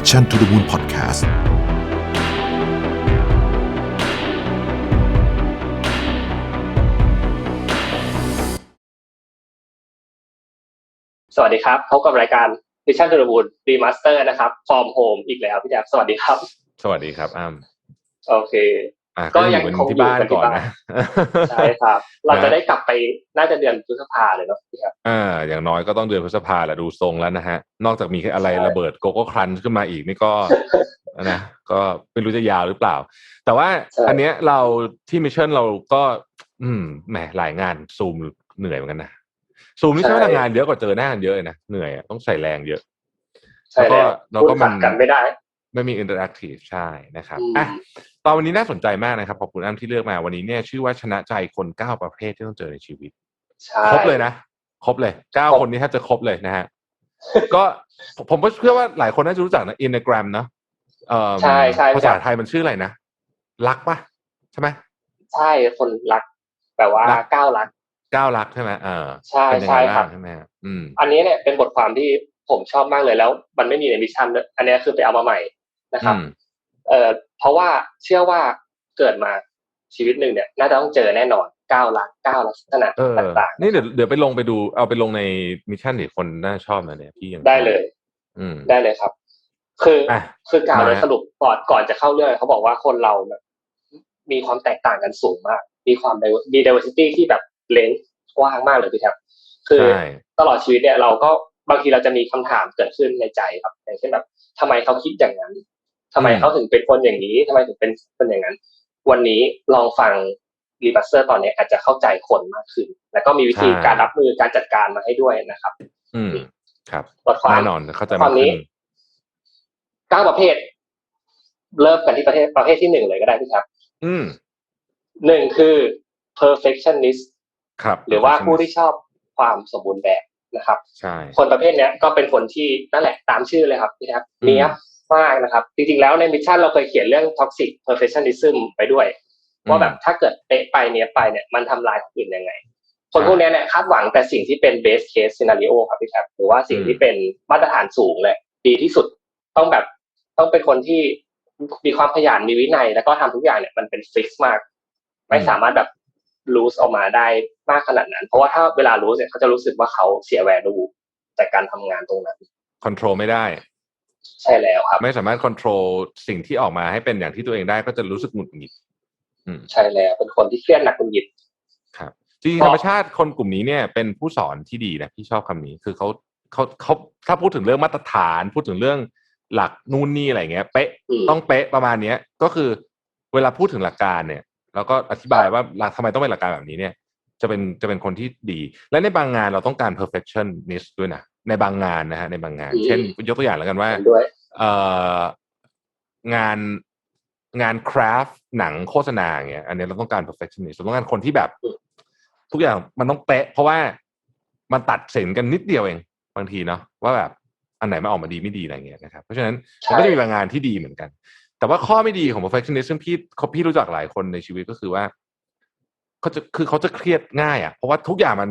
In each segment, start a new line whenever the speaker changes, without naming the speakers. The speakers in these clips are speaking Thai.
Mission to the Moon Podcast
สวัสดีครับพบกับรายการ Mission to the Moon Remaster นะครับ From Home อีกแล้วพี่แจ๊บสวัสดีครับ
สวัสดีครับอ้ำ
โอเค
อะ
ก็
ก็
ยั
ยังง
คง
ที่บ้าน
อยู่กันที่
ก่อน
บ้าน
นะ
ใช่ครับ เราจะได้กลับไปน่าจะเดือนพฤษภาเลยเนาะพี่แจ๊บ
อ่าอย่างน้อยก็ต้องเดือนพฤษภาแหละดูทรงแล้วนะฮะ นอกจากมีอะไร
ใช่
ระเบิดโกโก้ครันขึ้นมาอีกนี่ก็นะก็ไม่รู้จะยาวหรือเปล่า แต่ว่าอันเนี้ยเราที่มิชชั่นเราก็ อืมแหมหลายงานซูมเหนื่อยเหมือนกันนะซูมนี่ใช้พลังงานเยอะกว่าเจอหน้ากันเยอะเลยนะเหนื่อยอะต้องใส่แรงเยอะ
ใช่แล้ว
แล้วก็
พูดขัด
มัน
กันไม่ได้
ไม่มีอินเตอร์แอคทีฟใช่นะครับ
อืม
อะตอนวันนี้น่าสนใจมากนะครับ ขอบคุณอ้ำที่เลือกมาวันนี้เนี่ยชื่อว่าชนะใจคนเก้าประเภทที่ต้องเจอในชีวิต
ใช่
ครบเลยนะครบเลยเก้า
ครบ
คนนี้แทบจะครบเลยนะฮะก็ผมก็เชื่อว่าหลายคนน่าจะรู้จักนะอิน a กร m เนาะเอ่อ
ใช่ใช่
ภาษาไทยมันชื่ออะไรนะรักปะใช่ไหม
ใช่คนรักแบบว่า
รัก
ก้าวรัก
เก้ารักใช่ไหมเออ
ใช่
เป็นยัง
ใช่
ไง
ครั
บ้า
บ
งใช่ไหมฮะอืม
อันนี้เนี่ยเป็นบทความที่ผมชอบมากเลยแล้ว มันไม่มีในมิชชั่นด้วยอันนี้คือไปเอามาใหม่ นะครับ
อืม
เอ่อเพราะว่าเชื่อว่าเกิดมาชีวิตหนึ่งเนี่ยน่าจะต้องเจอแน่นอนก้าวรักก้าวลักษณะ
เออ
ต่าง
นี่เดี๋ยวเดี๋ยวไปลงไปดูเอาไปลงในมิชชั่นดิคนน่าชอบนะเนี่ยพี่ยัง
ๆได้เลย
อืม
ได้เลยครับ คืออะคือกล่าวโดย
มา
สรุปก่อนก่อนจะเข้าเรื่องเขาบอกว่าคนเราเนี่ยมีความแตกต่างกันสูงมาก มีความมี diversity ที่แบบเลนส์กว้างมากเลยพี่แท็บคือ
ใช่
ตลอดชีวิตเนี่ยเราก็บางทีเราจะมีคำถามเกิดขึ้นในใจครับอย่างเช่นแบบทำไมเขาคิดอย่างนั้น ทำไมเขาถึงเป็นคนอย่างนี้ทำไมถึงเป็นคนอย่างนั้น วันนี้ลองฟังรีบัสเซอร์ตอนนี้อาจจะเข้าใจคนมากขึ้น แล้วก็มีวิธีการรับมือการจัดการมาให้ด้วยนะครับ
อืมครับ
บทความ
แน่นอนเข้าใจ
ค
มาวา
กม
ขึ้
นี้
น
เก้าประเภท เริ่มกันที่ประเภทประเภทที่หนึ่งเลยก็ได้พี่ครับ
อืม
หนึ่งคือ perfectionist
ครับ
หรือว่าผู้ที่ชอบความสมบูรณ์แบบนะครับ
ใช่
คนประเภทเนี้ยก็เป็นคนที่นั่นแหละตามชื่อเลยครับพี่ครับ
อืม
เนี้ยบ มากนะครับ จริงๆแล้วในมิชชั่นเราเคยเขียนเรื่อง toxic perfectionism ไปด้วยว่าแบบถ้าเกิดเป๊ะไปเนี้ยบไปเนี่ยมันทำลายคนอื่นยังไง คนพวกเนี้ยเนี่ยคาดหวังแต่สิ่งที่เป็น best case scenario ครับพี่ครับหรือว่าสิ่งที่เป็นมาตรฐานสูงเลยดีที่สุดต้องแบบต้องเป็นคนที่มีความขยันมีวินัย แล้วก็ทำทุกอย่างเนี่ยมันเป็นฟิกมาก ไม่สามารถแบบ lose ออกมาได้มากขนาดนั้น เพราะว่าถ้าเวลา lose เนี่ยเขาจะรู้สึกว่าเขาเสีย value จากการทำงานตรงนั้น
คอนโทรลไม่ได้
ใช่แล้วครับ
ไม่สามารถคอนโทรลสิ่งที่ออกมาให้เป็นอย่างที่ตัวเองได้ก็จะรู้สึกหงุดหงิดอืม
ใช่แล้ว เป็นคนที่เครียดหนักคุณหยิด
ครับจริงๆธรรมชาติคนกลุ่มนี้เนี่ยเป็นผู้สอนที่ดีนะพี่ชอบคำนี้ คือเขาเขาเขาถ้าพูดถึงเรื่องมาตรฐาน พูดถึงเรื่องหลักนู่นนี่อะไรเงี้ยเป๊ะ
อืม
ต้องเป๊ะประมาณเนี้ย ก็คือเวลาพูดถึงหลักการเนี่ยเราก็อธิบายว่าหลักทำไมต้องเป็นหลักการแบบนี้เนี่ย จะเป็นจะเป็นคนที่ดี และในบางงานเราต้องการ perfectionist ด้วยนะ ในบางงานนะฮะในบางงาน เช่นยกตัวอย่างแล้วกันว่า
เห็นด้วย
เอ่องานงานคราฟหนังโฆษณาอย่างเงี้ยอันนี้เราต้องการ perfectionist เราต้องการคนที่แบบ
อืม
ทุกอย่างมันต้องเป๊ะ เพราะว่ามันตัดสินกันนิดเดียวเอง บางทีเนาะว่าแบบอันไหนมันออกมาดีไม่ดีอะไรเงี้ยนะครับ เพราะฉะนั้นมันก็จะมีบางงานที่ดีเหมือนกัน แต่ว่าข้อไม่ดีของ perfectionist ซึ่งพี่เขาพี่รู้จักหลายคนในชีวิตก็คือว่าเขาจะคือเขาจะเครียดง่ายอะเพราะว่าทุกอย่างมัน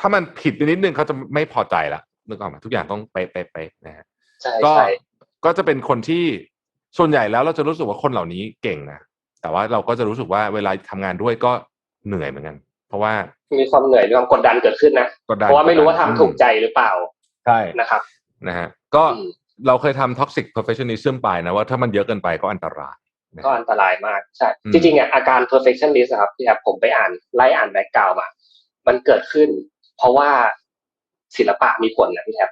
ถ้ามันผิดไปนิดนึงเขาจะไม่พอใจละนึกออกไหมทุกอย่างต้องเป๊ะเป๊ะเป๊ะนะฮะ
ใช่
ก็
ใช่
ก็จะเป็นคนที่ส่วนใหญ่แล้วเราจะรู้สึกว่าคนเหล่านี้เก่งนะแต่ว่าเราก็จะรู้สึกว่าเวลาทำงานด้วยก็เหนื่อยเหมือนกัน เพราะว่า
มีความเหนื่อยมีความกดดันเกิดขึ้นนะ
กดดัน
เพราะว่าไม่รู้ว่าทำ
อืม
ถูกใจหรือเปล่า
ใช่
นะครับ
นะฮะก็
อืม
เราเคยทำ toxic perfectionism ไปนะว่าถ้ามันเยอะเกินไปก็อันตรายนะ
ก็อันตรายมากใช่
อืม
จริงๆอะอาการ perfectionist อะครับที่ครับผมไปอ่านไล่อ่านแบ็กกราวมา มันเกิดขึ้น เพราะว่าศิลปะมีผลนะพี่แทบ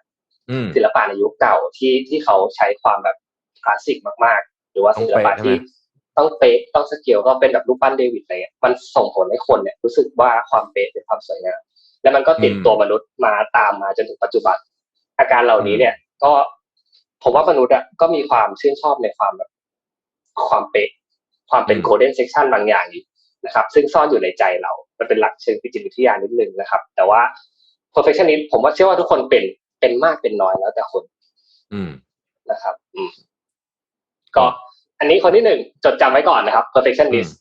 อืม
ศิลปะในยุคเก่าที่ที่เขาใช้ความแบบคลาสสิกมากๆ หรือว่า
ต้อง
ศิลปะ
เป๊ะใช่ไหม
ที่ต้องเป๊ะต้องสเกลก็เป็นแบบรูปปั้นเดวิดอะไรเงี้ยมันส่งผลให้คนเนี่ยรู้สึกว่าความเป๊ะเป็นความสวยงามแล้วมันก็ติดตัวมนุษย์มาตามมาจนถึงปัจจุบัน อาการเหล่านี้เนี่ย ก็ผมว่ามนุษย์อะก็มีความชื่นชอบในความแบบความเป๊ะความเป็นโคเดนเซ c ชันบางอย่างอยู่นะครับ ซึ่งซ่อนอยู่ในใจเรามันเป็นหลักเชิงจิตวิทยานิดนึงนะครับ แต่ว่า perfectionist ผมว่าเชื่อว่าทุกคนเป็นเป็นมากเป็นน้อยแล้วแต่คน
อืม
นะครับ อืมก็อันนี้คนที่หนึ่งจดจำไว้ก่อนนะครับ perfectionist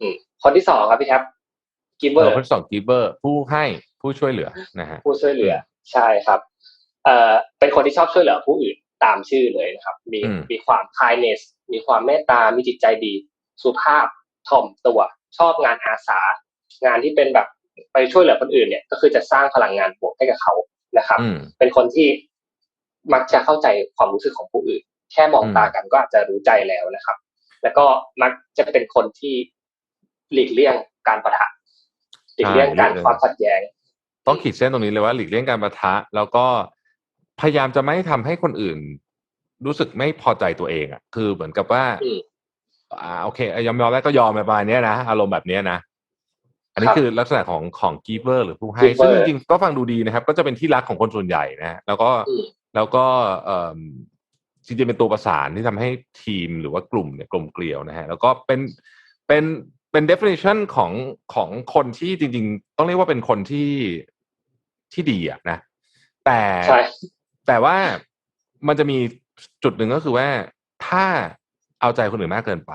อืมคนที่สองครับพี่แท็บ giver
เราคนที่สอง giver ผู้ให้ผู้ช่วยเหลือนะฮะ
ผู้ช่วยเหลือ ใช่ครับ เอ่อเป็นคนที่ชอบช่วยเหลือผู้อื่นตามชื่อเลยนะครับ มี
อืม
มีความ kindness มีความเมตตา มีจิตใจดี สุภาพถ่อมตัว ชอบงานอาสา งานที่เป็นแบบไปช่วยเหลือคนอื่นเนี่ย ก็คือจะสร้างพลังงานบวกให้กับเขานะครับ
อืม
เป็นคนที่มักจะเข้าใจความรู้สึกของผู้อื่น แค่มอง
อืม
ตากันก็อาจจะรู้ใจแล้วนะครับ แล้วก็มักจะเป็นคนที่หลีกเลี่ยงการประทะหลีกเลี่ยงการความขัดแย้ง
ต้องขีดเส้นตรงนี้เลยว่าหลีกเลี่ยงการประทะ แล้วก็พยายามจะไม่ทำให้คนอื่น รู้สึกไม่พอใจตัวเองอะ คือเหมือนกับว่า
อืม
อ่าโอเคยอมยอมแล้วก็ยอมประมาณเนี้ยนะอารมณ์แบบเนี้ยนะ อันนี้
ครับ
คือลักษณะของของกีเวอร์หรือผู้ให้
giver
ซึ่งจริงๆก็ฟังดูดีนะครับ ก็จะเป็นที่รักของคนส่วนใหญ่นะฮะแล้วก็
อืม
แล้วก็เอ่อจริงๆเป็นตัวประสานที่ทำให้ทีมหรือว่ากลุ่มเนี่ยกลมเกลียวนะฮะแล้วก็เป็นเป็นเป็น definition ของของคนที่จริง ๆ ต้องเรียกว่าเป็นคนที่ที่ดีอะนะ แต่
ใช่
แต่ว่ามันจะมีจุดหนึ่งก็คือว่าถ้าเอาใจคนอื่นมากเกินไป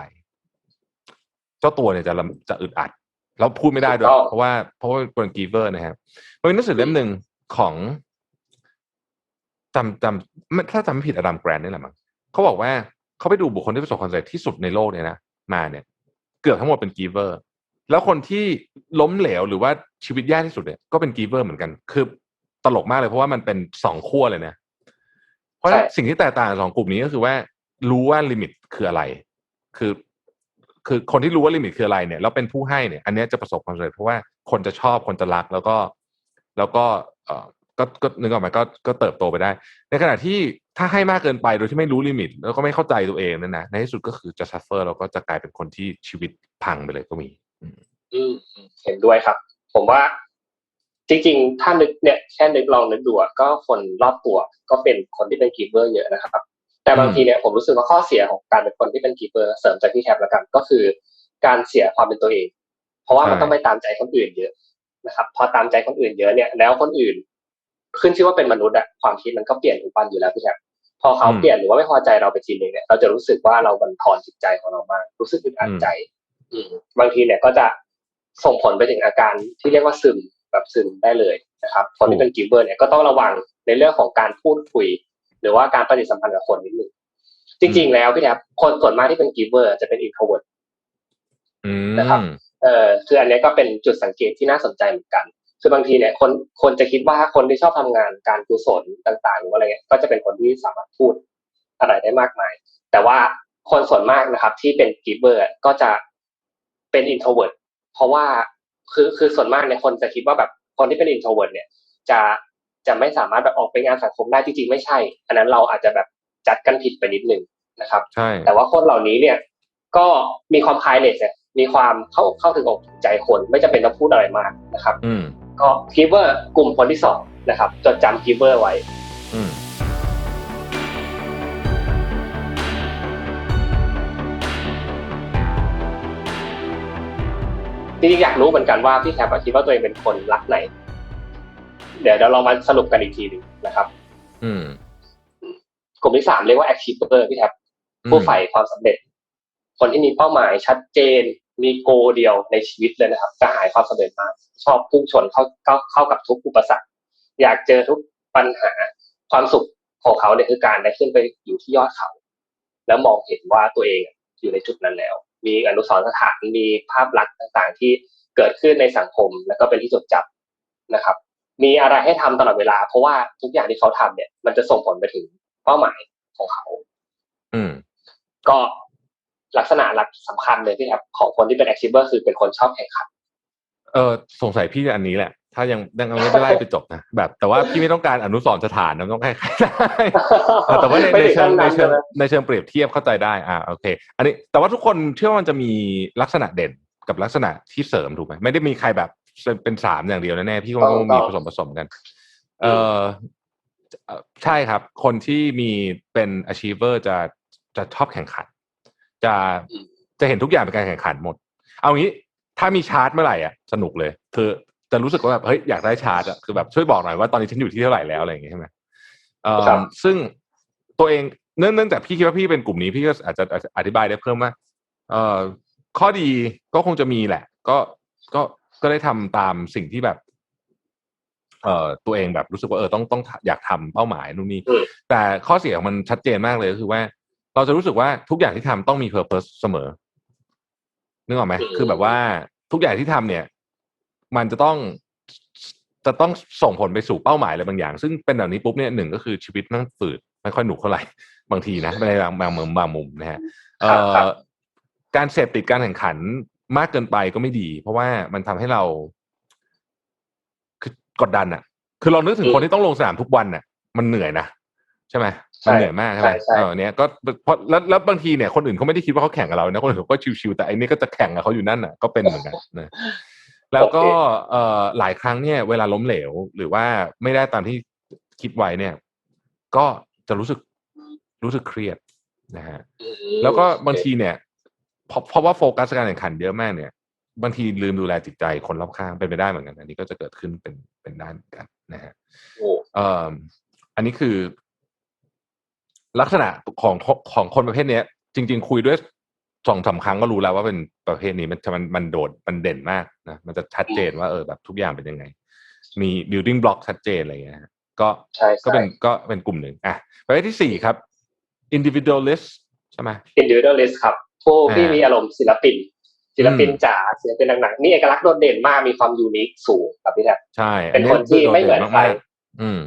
เจ้าตัวเนี่ยจะลำจะอึดอัด แล้วพูดไม่ได้ด้วย
ถูกต้อง
เพราะว่าเพราะว่าเป็นกีเวอร์นะครับมันเป็นหนังสือเล่มหนึ่งของจำจำไม่ถ้าจำไม่ผิดอดัมแกรนด์นี่แหละมั้งเขาบอกว่าเขาไปดูบุคคลที่ประสบความสำเร็จที่สุดในโลกเนี่ยนะมาเนี่ย เกือบทั้งหมดเป็นกีเวอร์ แล้วคนที่ล้มเหลวหรือว่าชีวิตแย่ที่สุดเนี่ยก็เป็นกีเวอร์เหมือนกัน คือตลกมากเลยเพราะว่ามันเป็นสองขั้วเลยนะ เพราะฉะนั้น
ใช่
สิ่งที่แตกต่างสองกลุ่มนี้ก็คือว่ารู้ว่าลิมิตคืออะไร คือ คือคนที่รู้ว่าลิมิตคืออะไรเนี่ยแล้วเป็นผู้ให้เนี่ย อันนี้จะประสบความสำเร็จเพราะว่าคนจะชอบคนจะรักแล้วก็ แล้วก็เออก็ก็นึกออกไหมก็ก็เติบโตไปได้ ในขณะที่ถ้าให้มากเกินไปโดยที่ไม่รู้ลิมิต แล้วก็ไม่เข้าใจตัวเองนั่นนะในที่สุดก็คือจะซัฟเฟอร์แล้วก็จะกลายเป็นคนที่ชีวิตพังไปเลยก็มี อืม
เห็นด้วยครับ ผมว่าจริงๆ ถ้านึกเนี่ยแค่นึกลองนึกดูก็คนรอบตัวก็เป็นคนที่เป็นกีเวอร์เยอะนะครับ แต่บางทีเนี่ยผมรู้สึกว่าข้อเสียของการเป็นคนที่เป็นกีเวอร์เสริมจากที่แคปแล้วกัน ก็คือ การเสียความเป็นตัวเอง เพราะว่ามันต้องไปตามใจคนอื่นเยอะนะครับ พอตามใจคนอื่นเยอะเนี่ย แล้วคนอื่น ขึ้นชื่อว่าเป็นมนุษย์อะความคิดมันก็เปลี่ยนทุกวันอยู่แล้วพี่แคปพอเขาเปลี่ยนหรือว่าไม่พอใจเราไปทีนึงเนี่ยเราจะรู้สึกว่าเราบันทอนจิตใจของเรามาก รู้สึกอึดอัดใจบางทีเนี่ยก็จะส่งผลไปถึงอาการที่เรียกว่าซึมแบบซึมได้เลยนะครับคนที่เป็นกิเวอร์เนี่ยก็ต้องระวังในเรื่องของการพูดคุย หรือว่าการปฏิสัมพันธ์กับคนนิดนึงจริง ๆ แล้วพี่แทบคนส่วนมากที่เป็นกิฟเวอร์จะเป็นอินโทรเวิร์
อืม
นะครับเออคืออันเนี้ยก็เป็นจุดสังเกตที่น่าสนใจเหมือนกัน คือบางทีเนี่ยคนคนจะคิดว่าคนที่ชอบทำงานการกุศลต่างๆ หรือว่าอะไรเงี้ยก็จะเป็นคนที่สามารถพูดอะไรได้มากมาย แต่ว่าคนส่วนมากนะครับ ที่เป็นกิฟเวอร์ก็จะเป็นอินโทรเวิร์เพราะว่าคือคือส่วนมากเนี่ยคนจะคิดว่าแบบคนที่เป็นอินโทรเวิร์เนี่ย จะ จะไม่สามารถแบบออกไปงานสังคมได้จริงๆไม่ใช่ อันนั้นเราอาจจะแบบจัดกันผิดไปนิดนึงนะครับ
ใช่
แต่ว่าคนเหล่านี้เนี่ยก็มีความคลายเลสเนี่ยมีความเข้าเข้าถึงอกถึงใจคนไม่จำเป็นต้องพูดอะไรมากนะครับ
อืม
ก็คีเวอร์กลุ่มคนที่สองนะครับ จดจำคีเวอร์ไว้
อืม
จริงๆอยากรู้เหมือนกันว่าพี่แทบคิดว่าตัวเองเป็นคนรักไหน เดี๋ยวเดี๋ยวเรามาสรุปกันอีกทีหนึงนะครับ
อืม
กลุ่มที่สามเรียกว่า achiever พี่แทบ
อืม
ผู้ใฝ่ความสำเร็จ คนที่มีเป้าหมายชัดเจน มีโกเดียวในชีวิตเลยนะครับกระหายความสำเร็จมาก ชอบพุ่งชนเข้าเข้าเข้ากับทุกอุปสรรค อยากเจอทุกปัญหาความสุขของเขาเนี่ยคือการได้ขึ้นไปอยู่ที่ยอดเขา แล้วมองเห็นว่าตัวเองอยู่ในจุดนั้นแล้ว มีอนุสรณ์สถานมีภาพลักษณ์ต่างๆ ที่เกิดขึ้นในสังคม แล้วก็เป็นที่จดจำนะครับ มีอะไรให้ทำตลอดเวลา เพราะว่าทุกอย่างที่เขาทำเนี่ย มันจะส่งผลไปถึงเป้าหมายของเขา
อืม
ก็ลักษณะหลักสำคัญเลยที่ครับของคนที่เป็น achiever คือเป็นคนชอบแข่งขัน
เออสงสัยพี่อันนี้แหละ ถ้ายังยังไม่ได้ไล่ไปจบนะแบบ แต่ว่าพี่ไม่ต้องการอนุสรณ์สถานนะต้องใครๆได้เออแต่ว่าใน
ไม่
ใน
ถึง
เชิง
ขั้น
ใน
นั้น
เชิง
ใช่ไหม
ในเชิงเปรียบเทียบเข้าใจได้ อ่าโอเค อันนี้แต่ว่าทุกคนเชื่อว่ามันจะมีลักษณะเด่นกับลักษณะที่เสริมถูกไหมไม่ได้มีใครแบบ เป็นสามอย่างเดียวแน่ๆพี่ว่ามันมีผสมผสมกัน เออเอ่อใช่ครับ คนที่มีเป็น achiever จะจะชอบแข่งขัน จะ
อืม
จะเห็นทุกอย่างเป็นการแข่งขันหมด เอางี้ถ้ามีชาร์ตเมื่อไหร่อะสนุกเลย คือจะรู้สึกว่าแบบเฮ้ยอยากได้ชาร์ตอะคือแบบช่วยบอกหน่อยว่าตอนนี้ฉันอยู่ที่เท่าไหร่แล้วอะไรอย่างเงี้ยใช่ไหมเอ่อ
ครับ
ซึ่งตัวเองเนื่องเนื่องจากพี่คิดว่าพี่เป็นกลุ่มนี้พี่ก็อาจจะอธิบายได้เพิ่มว่าเอ่อข้อดีก็คงจะมีแหละ ก็ก็ ก็ได้ทำตามสิ่งที่แบบเอ่อตัวเองแบบรู้สึกว่าเออต้องต้องอยากทำเป้าหมายนู่นนี่
อืม
แต่ข้อเสียของมันชัดเจนมากเลยก็คือว่า เราจะรู้สึกว่าทุกอย่างที่ทำต้องมี purpose เสมอนึกออกไหม
อืม
คือแบบว่าทุกอย่างที่ทำเนี่ย มันจะต้องจะต้องส่งผลไปสู่เป้าหมายอะไรบางอย่าง ซึ่งเป็นแบบนี้ปุ๊บเนี่ยหนึ่งก็คือชีวิตมันฝืดไม่ค่อยหนุกเท่าไหร่บางทีนะในบางบางมุมบางมุมนะฮะเอ่
ครับ
อการเสพติดการแข่งขัน มากเกินไปก็ไม่ดี เพราะว่ามันทำให้เรา คือกดดันอะคือเรานึกถึง
อืม
คนที่ต้องลงสนามทุกวันน่ะมันเหนื่อยนะใช่ไหม
ใช่
มันเหนื่อยมากใช่ไหม
ใช่ใช่
เออเนี้ยก็เพราะแล้วแล้วบางทีเนี่ยคนอื่นเขาไม่ได้คิดว่าเขาแข่งกับเรานะคนอื่นเขาก็ชิวๆแต่อันนี้ก็จะแข่งกับเขาอยู่นั่นน่ะก็เป็นเหมือนกันนะแล้วก็เอ่อหลายครั้งเนี่ย เวลาล้มเหลว หรือว่าไม่ได้ตามที่คิดไว้เนี่ย ก็จะรู้สึกรู้สึกเครียดนะฮะ
อืม
แล้วก็บางทีเนี่ย เพราะเพราะว่าโฟกัสการแข่งขันเยอะมากเนี่ย บางทีลืมดูแลจิตใจคนรอบข้างเป็นไปได้เหมือนกัน อันนี้ก็จะเกิดขึ้นเป็นเป็นด้านเหมือนกันนะฮะ
โอ้
เอ่ออันนี้คือ ลักษณะของของคนประเภทเนี้ย จริง ๆ คุยด้วยสองสามครั้งก็รู้แล้วว่าเป็นประเภทนี้มันมันมันโดดมันเด่นมากนะมันจะชัดเจนว่าเออแบบทุกอย่างเป็นยังไง มี building block ชัดเจนอะไรเงี้ยฮะก็
ใช่
ก็
ใช่
เป็นก็เป็นกลุ่มหนึ่งอะประเภทที่สี่ครับ individualist ใช่ไหม
individualist ครับ ผู้ที่
อ่ามี
มีอารมณ์ศิลปิน ศิลปิน
อืม
จ๋าศิลปินหนักๆมีเอกลักษณ์โดดเด่นมากมีความยูนิคสูงครับพี่แทบ
ใช่
เป็นคนที่ไม่เหมือนใคร
โดดด่ากๆอืม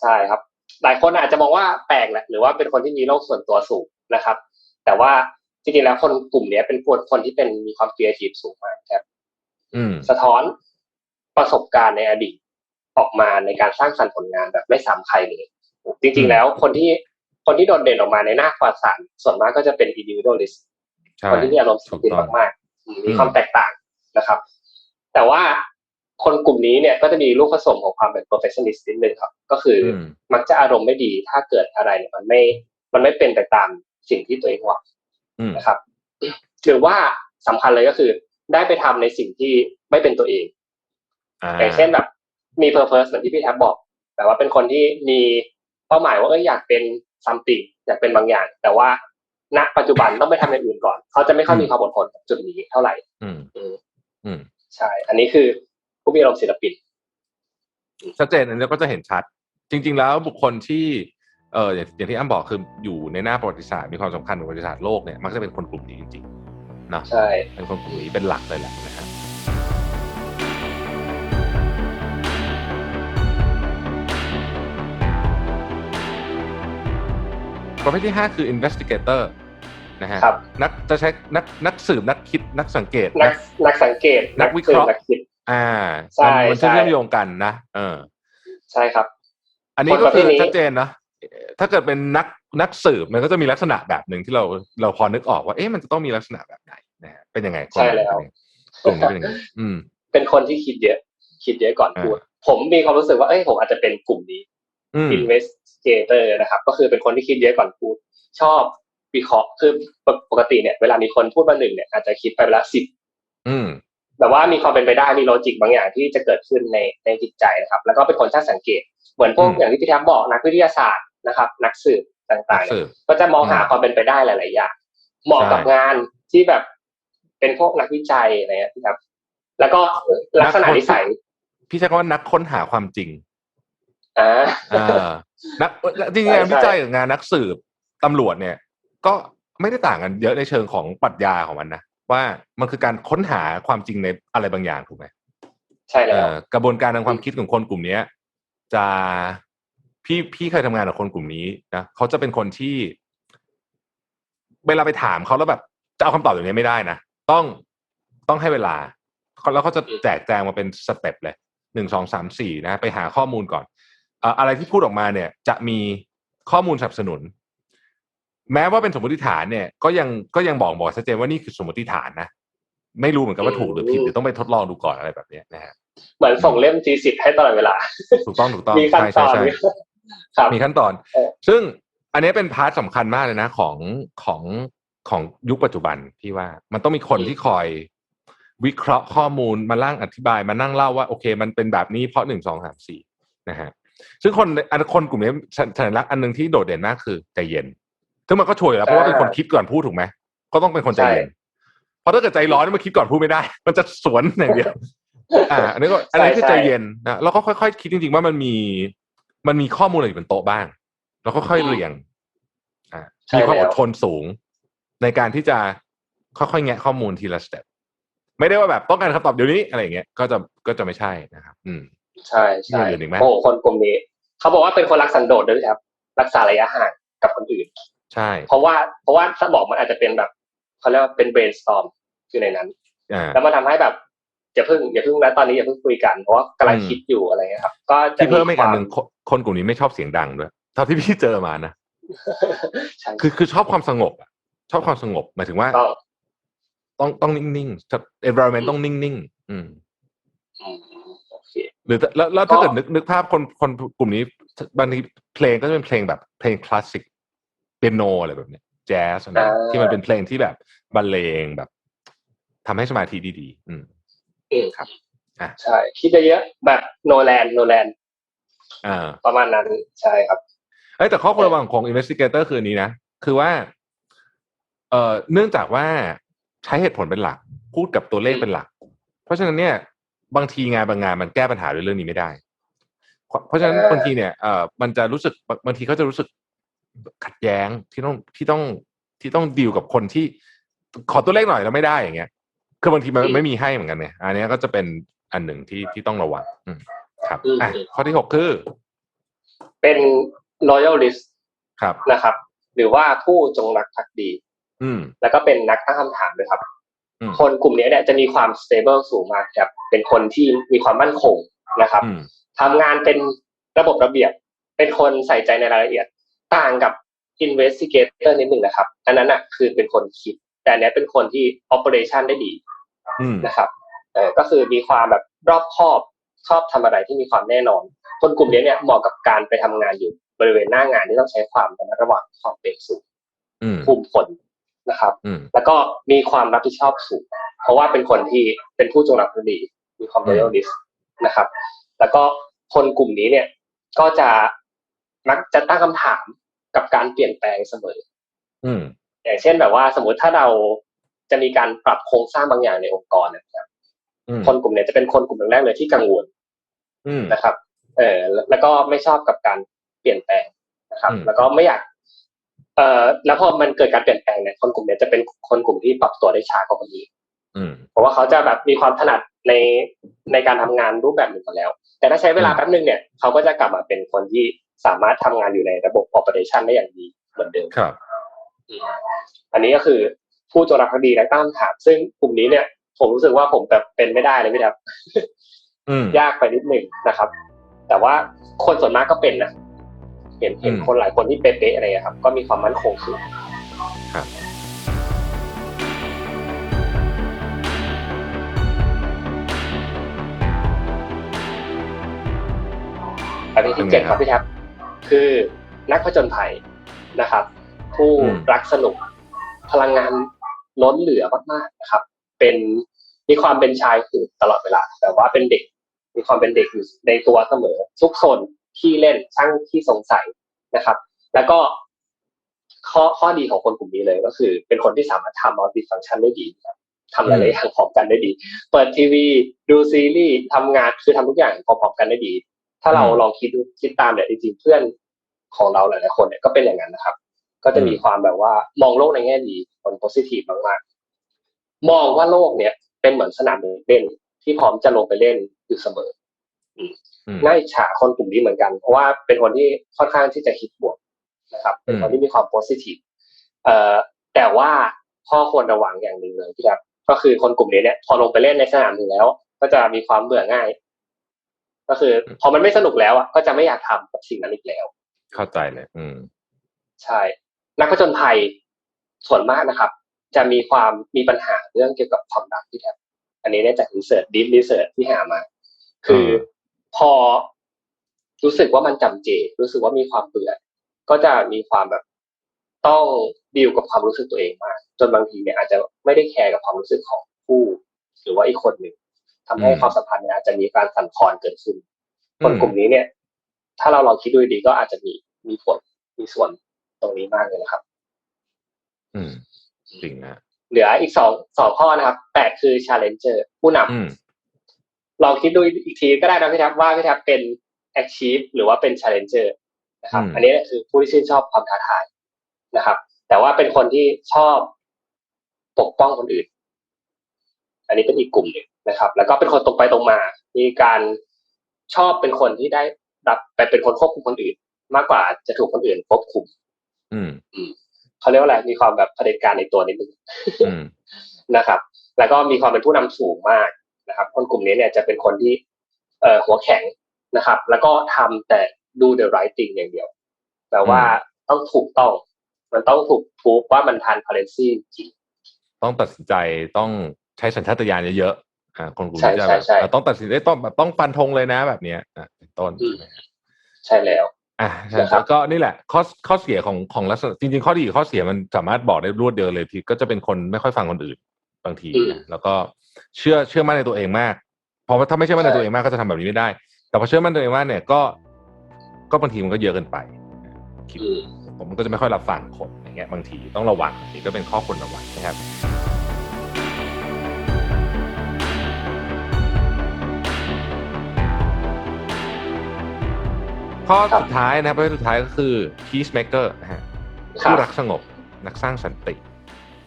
ใช่ครับ หลายคนอาจจะมองว่าแปลกแหละหรือว่าเป็นคนที่มีโลกส่วนตัวสูงนะครับ แต่ว่าจริงๆแล้วคนกลุ่มเนี้ยเป็นคนคนที่เป็นมีความครีเอทีฟสูงมากครับ
อืม
สะท้อนประสบการณ์ในอดีตออกมาในการสร้างสรรค์ผลงานแบบไม่ซ้ำใครเลย จริง ๆ แล้วคนที่คนที่โดดเด่นออกมาในหน้าประวัติศาสตร์ส่วนมากก็จะเป็น individualist
ใช่
คนที่มีอารมณ์ศิลปิน
ถูกต้อง
มากๆอืมมีความแตกต่างนะครับ แต่ว่าคนกลุ่มนี้เนี่ยก็จะมีลูกผสมของความเป็น perfectionist นิดนึงครับ ก็คืออ
ม
มักจะอารมณ์ไม่ดีถ้าเกิดอะไรเนี่ยมันไม่ มันไม่เป็นไปตามสิ่งที่ตัวเองหวัง
อืม
นะครับหรือว่าสำคัญเลยก็คือ ได้ไปทำในสิ่งที่ไม่เป็นตัวเอง
อ่า
อย่างเช่นแบบ มี purpose เหมือนที่พี่แท็บบอก แต่ว่าเป็นคนที่มีเป้าหมายว่าเอยอยากเป็น something อยากเป็นบางอย่าง แต่ว่า ณปัจจุบันต้องไปทำอย่างอื่นก่อน เขาจะไม่ค่อยมีความอดทนกับจุดนี้เท่าไหร่
อืม
อืม
อืม
ใช่ อันนี้คือผู้มีอารมณ์ศิลปิน
ชัดเจนอันนี้ก็จะเห็นชัด จริง ๆ แล้วบุคคลที่เอออย่างอย่างที่อ้ำบอกคืออยู่ในหน้าประวัติศาสตร์มีความสำคัญกับประวัติศาสตร์โลกเนี่ยมักจะเป็นคนกลุ่มนี้จริงๆเนาะ
ใช่
เป็นคนกลุ่มนี้เป็นหลักเลยแหละนะครับ ประเภทที่ห้าคือ investigator นะฮะ
ครับ
นักจะใช้นักนักสืบนักคิดนักสังเกต
นักนักสังเกต
นักวิเคราะห์
นักคิด
อ่า
ใช่
มันมันจะ
ใช่
เชื่อมโยงกันนะเออ
ใช่ครับ
อันนี้
คน
ก็
ประเภ
คือ
ทนี้
ชัดเจนนะเอ่อถ้าเกิดเป็นนักนักสืบมันก็จะมีลักษณะแบบหนึ่งที่เราเราพอนึกออกว่าเอ๊ะมันจะต้องมีลักษณะแบบไหนนะฮะเป็นยังไงคน
ใช่แล้ว
กลุ่มนี้เป็นยังไงอืม
เป็นคนที่คิดเยอะ คิดเยอะก่อนพูดผมมีความรู้สึกว่าเอ้ยผมอาจจะเป็นกลุ่มนี้
อืม
investigator นะครับ ก็คือเป็นคนที่คิดเยอะก่อนพูด ชอบวิเคราะห์คือปกติเนี่ย เวลามีคนพูดมาหนึ่งเนี่ยอาจจะคิดไปเวลาสิบ
อืม
แบบว่ามีความเป็นไปได้มีโลจิกบางอย่างที่จะเกิดขึ้นในในจิตใจนะครับ แล้วก็เป็นคนช่างสังเกต เหมือนพวก
อืม
อย่างที่พี่แทบบอกนักวิทยาศาสตร์นะครับ นักสืบต่างๆ
สื
เนี่ย
บ
ก็จะมองหา
อืม
ความเป็นไปได้หลาย ๆ อย่างเหมาะกับ
ใช่
งานที่แบบเป็นพวกนักวิจัยอะไรเงี้ยครับ แล้วก็ลักษณะนิสัย
พี่ใช้คำว่านักค้นหาความจริง
อ่า
อ่านักจริงๆ
ใช่
งานวิจัย
ใช่
กับงานนักสืบตำรวจเนี่ย ก็ไม่ได้ต่างกันเยอะในเชิงของปรัชญาของมันนะว่ามันคือการค้นหาความจริงในอะไรบางอย่างถูกไหม
ใช่แล้ว
เอ่อกระบวนการทางความคิดของคนกลุ่มเนี้ย จะพี่พี่เคยทำงานกับคนกลุ่มนี้นะเขาจะเป็นคนที่ เวลาไปถามเขาแล้วแบบจะเอาคำตอบอย่างนี้ไม่ได้นะต้องต้องให้เวลาเขาแล้วเขาจะแจกแจงมาเป็นสเต็ปเลยหนึ่งสองสามสี่นะ ไปหาข้อมูลก่อนเอ่ออะไรที่พูดออกมาเนี่ย จะมีข้อมูลสนับสนุน แม้ว่าเป็นสมมติฐานเนี่ย ก็ยังก็ยังบอกบอกชัดเจนว่านี่คือสมมติฐานนะไม่รู้เหมือนกันว่าถูกหรือผิดหรือต้องไปทดลองดูก่อนอะไรแบบเนี้ยนะฮะ
เหมือนส่งเล่มทีสิทธิ์ให้ตลอดเวลา
ถูกต้องถูกต้อง
มีขั้น
ใช่
ต
ใช่
อน
ใช่
ครับ
มีขั้นตอน
เออ
ซึ่งอันนี้เป็นพาร์ทสำคัญมากเลยนะของของของยุคปัจจุบันที่ว่า มันต้องมีคนที่คอย วิเคราะห์ข้อมูลมาล่างอธิบายมานั่งเล่าว่าโอเค มันเป็นแบบนี้เพราะหนึ่งสองสามสี่นะฮะ ซึ่งคนอันคนกลุ่มนี้สัญลักษณ์อันหนึ่งที่โดดเด่นมากคือใจเย็น ซึ่งมันก็ช่วยอยู่แล้วเพราะว่าเป็นคนคิดก่อนพูดถูกไหมก็ต้องเป็นคนใจเย็นเพราะถ้าเกิดใจร้อนมันคิดก่อนพูดไม่ได้ มันจะสวนอย่างเดียวอ่าอันนี้ก็อันนี้คือ
ใช่
ใจ
ใช่
เย็นนะแล้วก็ค่อยๆคิดจริงๆว่ามันมีมันมีข้อมูลอะไรอยู่บนโต๊ะบ้าง แล้วก็ค่อยๆเรียงอ่า
ใช่
มีความ
แล้
อ
ว
ดทนสูง ในการที่จะค่อยๆแงะข้อมูลทีละสเต็ปไม่ได้ว่าแบบต้องการคำตอบเดี๋ยวนี้อะไรอย่างเงี้ยก็จะก็จะไม่ใช่นะครับ อืม
ใช่ใช่
มีอื่นอีกไหม
โอ้คนกลุ่มนี้ เขาบอกว่าเป็นคนรักสันโดษด้วยครับ รักษาระยะห่างกับคนอื่น
ใช่
เพราะว่าเพราะว่าสมองมันอาจจะเป็นแบบเขาเรียกว่าเป็น brainstorm อยู่ในนั้น
อ่า
แล้วมันทำให้แบบอย่าเพิ่งอย่าเพิ่งนะตอนนี้อย่าเพิ่งคุยกันเพราะว่ากำลัง
อืม
คิดอยู่อะไรเงี้ยครับ ก็จะ
ที่เพิ่มไม่
ค
กัน
วาม
หนึ่งคนคนกลุ่มนี้ไม่ชอบเสียงดังด้วยเท่าที่พี่เจอมานะ
ใช่
คือคือชอบความสงบอะชอบความสงบหมายถึงว่า
ก็
ต้องต้องนิ่งๆ environment ต้องนิ่งๆอืม
อืมโอ เค
หรือแล้วแล้วถ้า
ก็
เกิดนึกนึกภาพคนคนกลุ่มนี้บางทีเพลงก็จะเป็นเพลงแบบเพลงคลาสสิกเปียโนอะไรแบบเนี้ยแจ๊สอะไร
อ่า
ที่มันเป็นเพลงที่แบบบรรเลงแบบทำให้สมาธิดีๆอืม
อืม
ครับอะ
ใช่ คิดเยอะๆแบบโนแลนโนแลน
อ่า
ประมาณนั้นใช่ครับ
เอ้ยแต่ข้อควรระวังของ investigator คืออันนี้นะ คือว่า เอ่อเนื่องจากว่าใช้เหตุผลเป็นหลัก พูดกับตัวเลขเป็นหลัก เพราะฉะนั้นเนี่ย บางทีงานบางงานมันแก้ปัญหาด้วยเรื่องนี้ไม่ได้ เพราะฉะนั้น
อ่า
บางทีเนี่ยเอ่อมันจะรู้สึกบางบางทีเขาจะรู้สึกขัดแย้งที่ต้องที่ต้องที่ต้องดีลกับคนที่ขอตัวเลขหน่อยแล้วไม่ได้อย่างเงี้ย คือบางทีมันไม่มีให้เหมือนกันเนี่ย อันเนี้ยก็จะเป็นอันหนึ่งที่ที่ต้องระวังอืมครับอะข้อที่หกคือ
เป็น loyalist
ครับ
นะครับ หรือว่าผู้จงรักภักดี
อืม
แล้วก็เป็นนักตั้งคำถามด้วยครับ
อืม
คนกลุ่มนี้เนี่ยจะมีความ stable สูงมากครับเป็นคนที่มีความมั่นคงนะครับ
อืม
ทำงานเป็นระบบระเบียบ เป็นคนใส่ใจในรายละเอียดต่างกับ investigator นิดหนึ่งนะครับ อันนั้นอะคือเป็นคนคิด แต่อันเนี้ยเป็นคนที่ operation ได้ดี
อืม
นะครับเออก็คือมีความแบบรอบคอบชอบทำอะไรที่มีความแน่นอน คนกลุ่มนี้เนี่ยเหมาะกับการไปทำงานอยู่บริเวณหน้างานที่ต้องใช้ความระมัดระวังความเป็นสูง
อืม
ภูมิผล นะครับ
อืม
แล้วก็มีความรับผิดชอบสูง เพราะว่าเป็นคนที่เป็นผู้จงรักภักดี มีความ
อืม
loyalist นะครับ แล้วก็คนกลุ่มนี้เนี่ยก็จะมักจะตั้งคำถามกับการเปลี่ยนแปลงเสมอ
อืม
อย่างเช่นแบบว่าสมมุติถ้าเราจะมีการปรับโครงสร้างบางอย่างในองค์กรนะครับ
อืม
คนกลุ่มเนี้จะเป็นคนกลุ่มแรกๆเลยที่กังวล
อืม
นะครับ เออแล้วแล้วก็ไม่ชอบกับการเปลี่ยนแปลงนะครับ
อืม
แล้วก็ไม่อยาก เอ่อแล้วพอมันเกิดการเปลี่ยนแปลงเนี่ยคนกลุ่มเนี้จะเป็นคนกลุ่มที่ปรับตัวได้ช้ากว่าคนอื่น
อืม
เพราะว่าเขาจะแบบมีความถนัดในในการทำงานรูปแบบหนึ่งก่อนแล้ว แต่ถ้าใช้เวลา
อืม
แป๊บนึงเนี่ยเขาก็จะกลับมาเป็นคนที่สามารถทำงานอยู่ในระบบ operation ได้อย่างดีเหมือนเดิม
ครับ
อันนี้ก็คือผู้จงรักภักดีและตั้งคำถาม ซึ่งกลุ่มนี้เนี่ย ผมรู้สึกว่าผมแบบเป็นไม่ได้เลยพี่ครับ
อืม
ยากไปนิดหนึ่งนะครับ แต่ว่าคนส่วนมากก็เป็นนะ เห็นเห็น
อืม
คนหลายคนที่เป๊ะๆอะไรอย่างเงี้ยครับ ก็มีความมั่นคงสูง
ครับ
อันนี้ที่เจ็ดครับพี่แท็บคือนักผจญภัยนะครับ ผู้
อืม
รักสนุกพลังงานล้นเหลือมากๆนะครับ เป็นมีความเป็นชายหื่นตลอดเวลา แต่ว่าเป็นเด็ก มีความเป็นเด็กอยู่ในตัวเสมอทุกโซน ที่เล่นช่างที่สงสัยนะครับ แล้วก็ข้อข้อดีของคนกลุ่มนี้เลยก็คือ เป็นคนที่สามารถทำมัลติฟังชันได้ดีครับทำหลายๆอย่างพร้อมกันได้ดี เปิดทีวีดูซีรีส์ทำงานคือทำทุกอย่างพร้อมๆกันได้ดี ถ้าเรา
อืม
ลองคิดดูคิดตามเนี่ยจริงๆเพื่อนของเราหลายๆคนเนี่ยก็เป็นอย่างนั้นนะครับ ก็จะมี
อืม
ความแบบว่ามองโลกในแง่ดีคนโพซิทีฟมากๆมองว่าโลกเนี่ยเป็นเหมือนสนามเล่นที่พร้อมจะลงไปเล่นอยู่เสมอ
อืม
น่าอิจฉาคนกลุ่มนี้เหมือนกัน เพราะว่าเป็นคนที่ค่อนข้างที่จะคิดบวกนะครับ เป็นคนที่มีความโพซิทีฟเอ่อแต่ว่าข้อควรระวังอย่างหนึ่งเลยที่ครับ ก็คือคนกลุ่มนี้เนี่ยพอลงไปเล่นในสนามหนึ่งแล้ว ก็จะมีความเบื่อง่าย ก็คือ พอมันไม่สนุกแล้วอะก็จะไม่อยากทำกับสิ่งนั้นอีกแล้ว
เข้าใจเลย อืม
ใช่ นักผจญภัยส่วนมากนะครับ จะมีความมีปัญหาเรื่องเกี่ยวกับความรักที่แท้อันนี้ได้จากรีเสิร์ชดิฟรีเสิร์ชที่หามา คืออ
ม
พอรู้สึกว่ามันจำเจ รู้สึกว่ามีความเบื่อ ก็จะมีความแบบต้องดีลกับความรู้สึกตัวเองมาก จนบางทีเนี่ยอาจจะไม่ได้แคร์กับความรู้สึกของผู้ หรือว่าอีกคนหนึ่งทำให้
อืม
ความสัมพันธ์เนี่ยอาจจะมีการสั่นคลอนเกิดขึ้น คน
อืม
กลุ่มนี้เนี่ย ถ้าเราลองคิดดูดีๆก็อาจจะมีมีผลมีส่วนตรงนี้มากเลยนะครับ
อืมจริงนะ
เหลืออีกสองสองข้อนะครับแปดคือ challenger ผู้นำ
อืม
ลองคิดดูอีกทีก็ได้นะพี่แท็บว่าพี่แท็บเป็น achieve หรือว่าเป็น challenger นะครับ
อืม
อันนี้คือผู้ที่ชื่นชอบความท้าทายนะครับ แต่ว่าเป็นคนที่ชอบปกป้องคนอื่น อันนี้เป็นอีกกลุ่มหนึ่งนะครับ แล้วก็เป็นคนตรงไปตรงมา มีการชอบเป็นคนที่ได้รับไปเป็นคนควบคุมคนอื่น มากกว่าจะถูกคนอื่นควบคุม
อืม
เขาเรียกว่าอะไร มีความแบบเผด็จการในตัวนิดนึง
อืม
นะครับ แล้วก็มีความเป็นผู้นำสูงมาก นะครับคนกลุ่มนี้เนี่ยจะเป็นคนที่เอ่อหัวแข็งนะครับ แล้วก็ทำแต่ดู the right thing อย่างเดียวแปลว่าต้องถูกต้อง มันต้องถูกพูฟว่ามันทัน currency จริง
ต้องตัดสินใจต้องใช้สัญชาตญาณเยอะๆอ่าคนกลุ่ม
ใช่
นี้จะ
ใช่
แบบ
ใช่
เอ่อต้องตัดสินใจต้องแบบต้องฟันธงเลยนะแบบเนี้ยอะเป็นต้น
อืมใช่แล้ว
อะใช่
นะครับ
แล้วก็นี่แหละข้อข้อเสียของของลักษณะจริง ๆ ข้อดีกับข้อเสียมันสามารถบอกได้รวดเดียวเลยทีก็จะเป็นคนไม่ค่อยฟังคนอื่นบางที
อืม
นะแล้วก็ เชื่อเชื่อมั่นในตัวเองมากเพราะว่าถ้าไม่เชื่อมั่นใน
ใช่
ตัวเองมากก็จะทำแบบนี้ไม่ได้ แต่พอเชื่อมั่นในตัวเองมากเนี่ยก็ก็บางทีมันก็เยอะเกินไปคิด
อืม
ผมก็จะไม่ค่อยรับฟังคนอย่างเงี้ยบางทีต้องระวังนี่ก็เป็นข้อควรระวังนะครับข้อ
ครับ
สุดท้ายนะครับประเภทสุดท้ายก็คือ peacemaker นะฮะ
ครั
ผู้
บ
รักสงบนักสร้างสันติ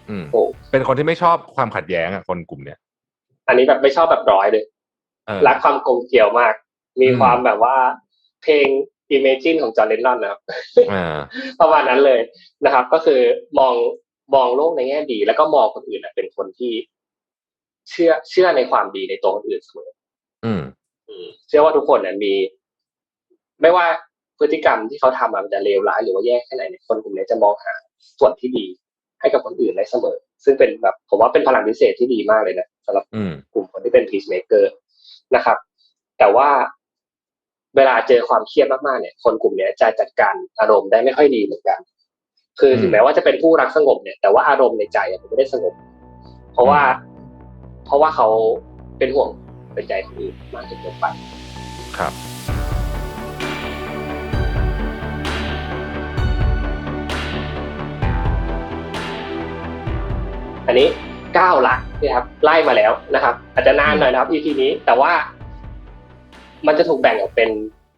อืม
โอ้
เป็นคนที่ไม่ชอบความขัดแย้งอะคนกลุ่มเนี้ย
อันนี้แบบไม่ชอบแบบร้อยเลย
เออ
รักความกลมเกลียวมาก มี
อืม
ความแบบว่าเพลง Imagine ของจอร์แดนนอนนะครับ
อ่า
ประมาณนั้นเลยนะครับ ก็คือมองมองโลกในแง่ดี แล้วก็มองคนอื่นน่ะเป็นคนที่ เชื่อเชื่อในความดีในตัวคนอื่นเสมอ
อืม
อืมเชื่อว่าทุกคนเนี่ยมี ไม่ว่าพฤติกรรมที่เขาทำอะมันจะเลวร้ายหรือว่าแย่แค่ไหนเนี่ยคนกลุ่มนี้จะมองหาส่วนที่ดีให้กับคนอื่นได้เสมอ ซึ่งเป็นแบบผมว่าเป็นพลังพิเศษที่ดีมากเลยนะสำหรับ
อืม
กลุ่มคนที่เป็น peacemaker นะครับ แต่ว่าเวลาเจอความเครียดมากๆเนี่ย คนกลุ่มเนี้ยจะจัดการอารมณ์ได้ไม่ค่อยดีเหมือนกัน คือ
อืม
ถึงแม้ว่าจะเป็นผู้รักสงบเนี่ย แต่ว่าอารมณ์ในใจอะมันไม่ได้สงบ เพราะว่า เพราะว่าเขาเป็นห่วงเป็นใจคนอื่นมากจนเกินไป
ครับ
อันนี้เก้าหลักนะครับไล่มาแล้วนะครับ อาจจะนานหน่อยนะครับ EP นี้แต่ว่า มันจะถูกแบ่งออกเป็น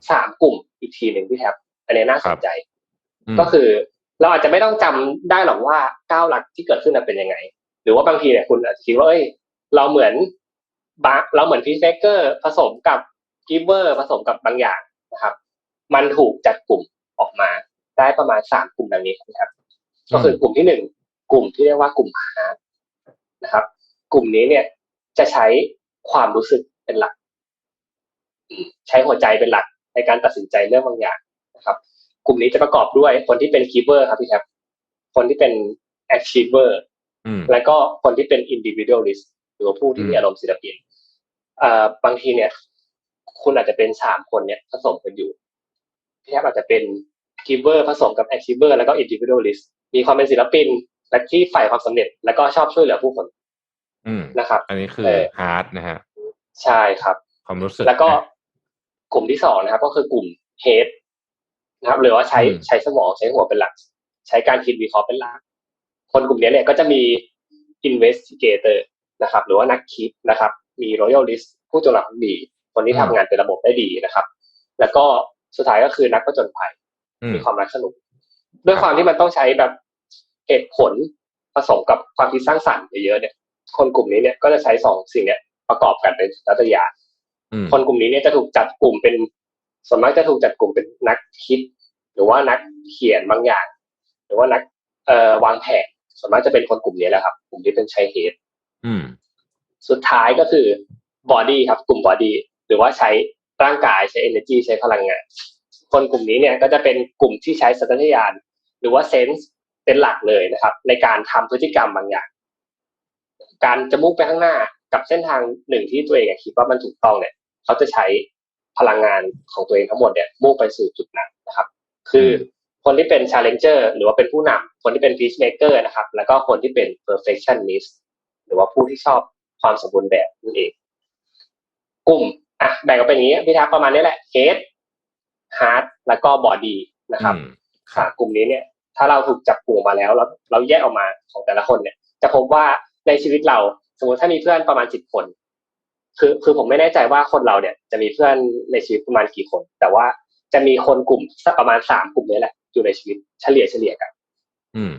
สามกลุ่มอีกทีหนึ่งพี่แท็บอันนี้น่าสนใจ
ม
ก็คือเราอาจจะไม่ต้องจำได้หรอกว่าเก้าหลักที่เกิดขึ้นน่ะเป็นยังไง หรือว่าบางทีเนี่ยคุณอาจจะคิดว่าเอ้ยเราเหมือนบาเราเหมือนพีเซเกอร์ผสมกับกิฟเวอร์ผสมกับบางอย่างนะครับ มันถูกจัดกลุ่มออกมาได้ประมาณสามกลุ่มดังนี้ครับ ก็คือกลุ่มที่หนึ่งกลุ่มที่เรียกว่ากลุ่มฮาร์ด นะครับ กลุ่มนี้เนี่ยจะใช้ความรู้สึกเป็นหลักอืมใช้หัวใจเป็นหลักในการตัดสินใจเรื่องบางอย่างนะครับ กลุ่มนี้จะประกอบด้วยคนที่เป็นคีเ e อร์ครับพี่ครับคนที่เป็น achiever
อืม
แล้วก็คนที่เป็น individualist หรือว่าผู้ที่มี
อืม
อารมณ์ศิลปินเอ่อบางทีเนี่ย คุณอาจจะเป็นสามคนเนี่ยผสมกันอยู่พี่แทบอาจจะเป็น giver ผสมกับ achiever แล้วก็ individualist มีความเป็นศิลปิน และที่ใฝ่ความสำเร็จ แล้วก็ชอบช่วยเหลือผู้คน
อืม
นะครับ
อันนี้คือ
เออ
ฮาร์ดนะฮะ
ใช่ครับ
ความรู้สึก
แล้วก็
นะ
กลุ่มที่สองนะครับ ก็คือกลุ่ม head นะครับ หรือว่าใช้
อืม
ใช้สมองใช้หัวเป็นหลัก ใช้การคิดวิเคราะห์เป็นหลัก คนกลุ่มนี้เนี่ยก็จะมี investigator นะครับ หรือว่านักคิดนะครับ มี royalist ผู้จงรักภักดี คนที่ทำงานเป็นระบบได้ดีนะครับ แล้วก็สุดท้ายก็คือนักผจญภัย
อืม
มีความรักสนุก ด้วยความที่มันต้องใช้แบบ เหตุผลผสมกับความคิดสร้างสรรค์เยอะๆเนี่ยคนกลุ่มนี้เนี่ยก็จะใช้สองสิ่งเนี้ยประกอบกันเป็นสัตยาณ
อืม
คนกลุ่มนี้เนี่ยจะถูกจัดกลุ่มเป็นส่วนมากจะถูกจัดกลุ่มเป็นนักคิด หรือว่านักเขียนบางอย่าง หรือว่านักเอ่อวางแผนส่วนมากจะเป็นคนกลุ่มนี้แหละครับ กลุ่มที่เป็นใช้เฮด
อืม
สุดท้ายก็คือบอดี้ครับ กลุ่มบอดี้หรือว่าใช้ร่างกายใช้ energy ใช้พลังงานคนกลุ่มนี้เนี่ยก็จะเป็นกลุ่มที่ใช้สัญชาตญาณหรือว่าเซนส์ เป็นหลักเลยนะครับ ในการทำพฤติกรรมบางอย่าง การจะมุ่งไปข้างหน้ากับเส้นทางหนึ่งที่ตัวเองคิดว่ามันถูกต้องเนี่ย เขาจะใช้พลังงานของตัวเองทั้งหมดเนี่ยมุ่งไปสู่จุดนั้นนะครับ คือคนที่เป็น challenger หรือว่าเป็นผู้นำคนที่เป็น peacemaker นะครับ แล้วก็คนที่เป็น perfectionist หรือว่าผู้ที่ชอบความสมบูรณ์แบบนั่นเอง กลุ่มอะแบ่งออกเป็นอย่างนี้พี่ทักประมาณนี้แหละ head heart แล้วก็ body นะครับ
อืม
สามกลุ่มนี้เนี่ย ถ้าเราถูกจับกลุ่มมาแล้วแล้วเราแยกออกมาของแต่ละคนเนี่ย จะพบว่าในชีวิตเราสมมติถ้ามีเพื่อนประมาณสิบคน คือคือผมไม่แน่ใจว่าคนเราเนี่ยจะมีเพื่อนในชีวิตประมาณกี่คน แต่ว่าจะมีคนกลุ่มสักประมาณสามกลุ่มนี้แหละอยู่ในชีวิตเฉลี่ยเฉลี่ยกัน
อืม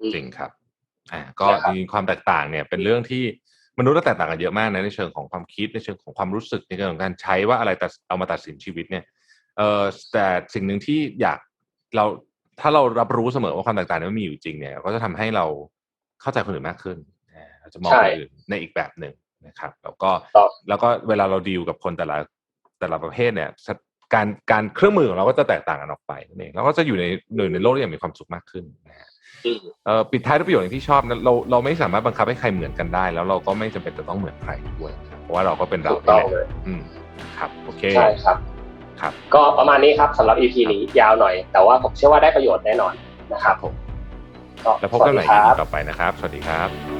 อืม
จริงครับ อ่า ก็
นะครับ
จริงๆความแตกต่างเนี่ย เป็นเรื่องที่มนุษย์เราแตกต่างกันเยอะมากนะในเชิงของความคิดในเชิงของความรู้สึกในเชิงของการใช้ว่าอะไรตัดเอามาตัดสินชีวิตเนี่ย เออแต่สิ่งหนึ่งที่อยากเรา ถ้าเรารับรู้เสมอว่าความแตกต่างนั้นมันมีอยู่จริงเนี่ยก็จะทำให้เราเข้าใจคนอื่นมากขึ้นอ่าเราจะมอง
ใช่
คนอื่นในอีกแบบหนึ่งนะครับ แล้วก็
ต่อ
แล้วก็เวลาเราดีลกับคนแต่ละแต่ละประเภทเนี่ยการการเครื่องมือของเราก็จะแตกต่างกันออกไปนั่นเองเราก็จะอยู่ในอยู่ในโลกที่อย่างมีความสุขมากขึ้นนะฮะ
อืม
เอ่อปิดท้ายด้วยประโยชน์อย่างที่ชอบนะเราเราไม่สามารถบังคับให้ใครเหมือนกันได้ แล้วเราก็ไม่จำเป็นจะต้องเหมือนใครด้วยเพราะว่าเราก็เป็นเรา
ถูกต้อง
นี่แห
เล
ละ
ย
อืมครับโอเค
ใช่ครับ
ครับ
ก็ประมาณนี้ครับสำหรับ EP นี้ยาวหน่อย แต่ว่าผมเชื่อว่าได้ประโยชน์แน่นอนนะครับ
ผม
ก็
แล้วพบกันใหม่
สวัสดี
EP
ครับ
ต่อไปนะครับ สวัสดีครับ